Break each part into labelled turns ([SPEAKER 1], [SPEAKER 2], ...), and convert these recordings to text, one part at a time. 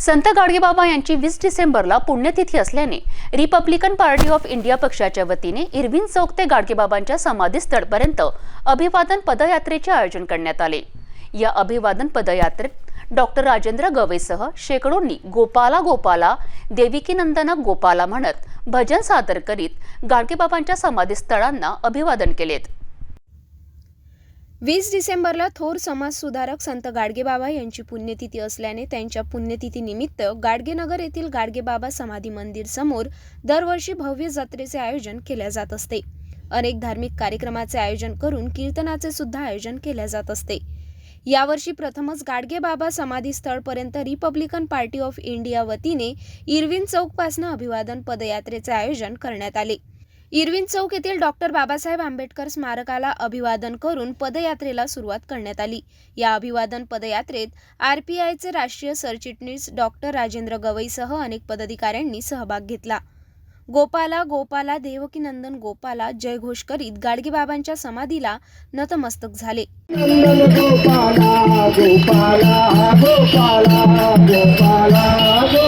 [SPEAKER 1] संत गाडगेबाबा यांची वीस डिसेंबरला पुण्यतिथी असल्याने रिपब्लिकन पार्टी ऑफ इंडिया पक्षाच्या वतीने इरविन चौक ते गाडगेबाबांच्या समाधीस्थळपर्यंत अभिवादन पदयात्रेचे आयोजन करण्यात आले. या अभिवादन पदयात्रेत डॉक्टर राजेंद्र गवेसह शेकडोंनी गोपाला गोपाला देविकीनंदन गोपाला म्हणत भजन सादर करीत गाडगेबाबांच्या समाधीस्थळांना अभिवादन केलेत.
[SPEAKER 2] वीस डिसेंबरला थोर समाजसुधारक संत गाडगेबाबा यांची पुण्यतिथी असल्याने त्यांच्या पुण्यतिथीनिमित्त गाडगेनगर येथील गाडगेबाबा समाधी मंदिर समोर दरवर्षी भव्य जत्रेचे आयोजन केले जात असते. अनेक धार्मिक कार्यक्रमाचे आयोजन करून कीर्तनाचे सुद्धा आयोजन केले जात असते. यावर्षी प्रथमच गाडगेबाबा समाधी स्थळपर्यंत रिपब्लिकन पार्टी ऑफ इंडिया वतीने इरविन चौकपासनं अभिवादन पदयात्रेचे आयोजन करण्यात आले. इरविन चौक येथील डॉक्टर बाबासाहेब आंबेडकर स्मारकाला अभिवादन करून पदयात्रेला सुरुवात करण्यात आली. या अभिवादन पदयात्रेत आरपीआयचे राष्ट्रीय सरचिटणीस डॉक्टर राजेंद्र गवईसह अनेक पदाधिकाऱ्यांनी सहभाग घेतला. गोपाला गोपाला देवकीनंदन गोपाला जयघोष करीत गाडगेबाबांच्या समाधीला नतमस्तक झाले.
[SPEAKER 3] गोपाला गोपाला गोपाला गोपाला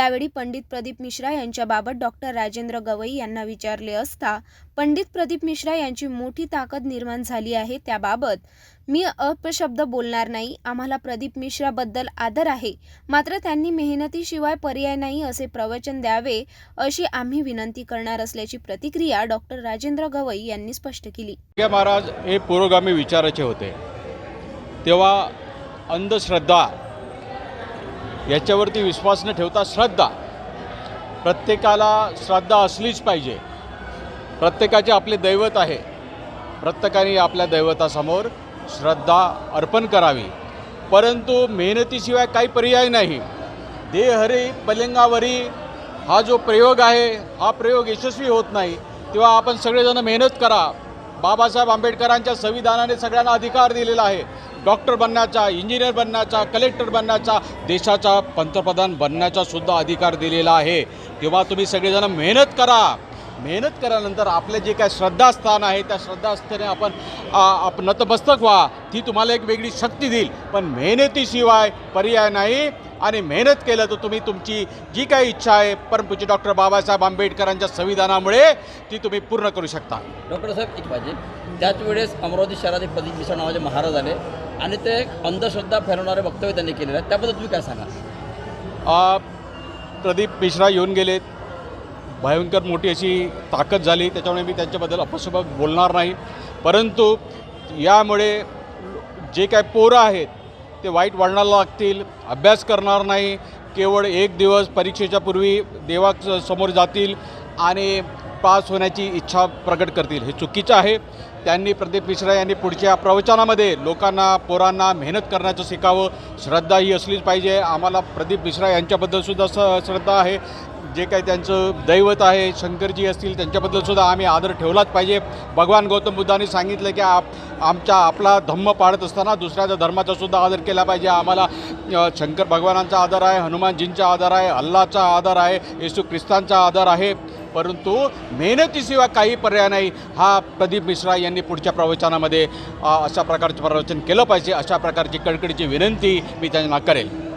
[SPEAKER 2] यावेळी पंडित प्रदीप मिश्रा यांच्याबाबत डॉक्टर राजेंद्र गवई यांना विचारले असता पंडित प्रदीप मिश्रा यांची मोठी ताकद निर्माण झाली आहे त्याबाबत मी अपशब्द बोलणार नाही आम्हाला प्रदीप मिश्राबद्दल आदर आहे मात्र त्यांनी मेहनतीशिवाय पर्याय नाही असे प्रवचन द्यावे अशी आम्ही विनंती करणार असल्याची प्रतिक्रिया डॉक्टर राजेंद्र गवई यांनी स्पष्ट केली.
[SPEAKER 4] महाराज हे पुरोगामी विचाराचे होते. तेव्हा अंधश्रद्धा याच्यावरती विश्वास न ठेवता श्रद्धा. प्रत्येकाला श्रद्धा असलीच पाहिजे. प्रत्येकाचे आपले दैवत आहे. प्रत्येकाने आपल्या दैवतासमोर श्रद्धा अर्पण करावी. परंतु मेहनतीशिवाय काही पर्याय नाही. देहरी पलिंगावरी हा जो प्रयोग आहे हा प्रयोग यशस्वी होत नाही तेव्हा आपण सगळेजण मेहनत करा. बाबासाहेब आंबेडकरांच्या संविधानाने सगळ्यांना अधिकार दिलेला आहे. डॉक्टर बनण्याचा इंजिनियर बनण्याचा कलेक्टर बनण्याचा देशाचा पंतप्रधान बनण्याचा सुद्धा अधिकार दिलेला आहे. तेव्हा तुम्ही सगळेजण मेहनत करा. मेहनत केल्यानंतर आपले जे काय श्रद्धास्थान आहे त्या श्रद्धास्थाने आपण आप नतमस्तक व्हा. ती तुम्हाला एक वेगळी शक्ती देईल. पण मेहनतीशिवाय पर्याय नाही. आणि मेहनत केलं तर तुम्ही तुमची जी काही इच्छा आहे परमपूज्य डॉक्टर बाबासाहेब आंबेडकरांच्या संविधानामुळे ती तुम्ही पूर्ण करू शकता.
[SPEAKER 5] डॉक्टर साहेब एक पाहिजे त्याच वेळेस अमरावती शहरात एक प्रदीप मिश्रा नावाचे महाराज आले आणि ते अंधश्रद्धा फैलवणारे वक्तव्य त्यांनी केलेलं आहे. त्याबद्दल तुम्ही काय सांगा
[SPEAKER 4] प्रदीप मिश्रा येऊन गेलेत भयंकर मोठी अशी ताकद झाली. त्याच्यामुळे मी त्यांच्याबद्दल अपशब्द बोलणार नाही. परंतु यामुळे जे काय पोरं आहेत ते वाईट वळणाला लागतील अभ्यास करणार नाही केवळ एक दिवस परीक्षेच्या पूर्वी देवा समोर जातील आणि पास होण्याची इच्छा प्रकट करतील. हे चुकीचं आहे. त्यांनी प्रदीप मिश्रा यांनी पुढच्या प्रवचनामध्ये लोकांना पोरांना मेहनत करण्याचं शिकावं. श्रद्धा ही असलीच पाहिजे. आम्हाला प्रदीप मिश्रा यांच्याबद्दलसुद्धा स श्रद्धा आहे. जे काही त्यांचं दैवत आहे शंकरजी असतील त्यांच्याबद्दलसुद्धा आम्ही आदर ठेवलाच पाहिजे. भगवान गौतम बुद्धांनी सांगितलं की आप आमच्या आपला धम्म पाळत असताना दुसऱ्याच्या धर्माचा सुद्धा आदर केला पाहिजे. आम्हाला शंकर भगवानांचा आदर आहे हनुमानजींचा आदर आहे अल्लाचा आदर आहे येशू ख्रिस्तांचा आदर आहे. परंतु मेहनतीशिवाय काही पर्याय नाही. हा प्रदीप मिश्रा यांनी पुढच्या प्रवचनामध्ये अशा प्रकारचं प्रवचन केलं पाहिजे. अशा प्रकारची कडकडीची विनंती मी त्यांना करेल.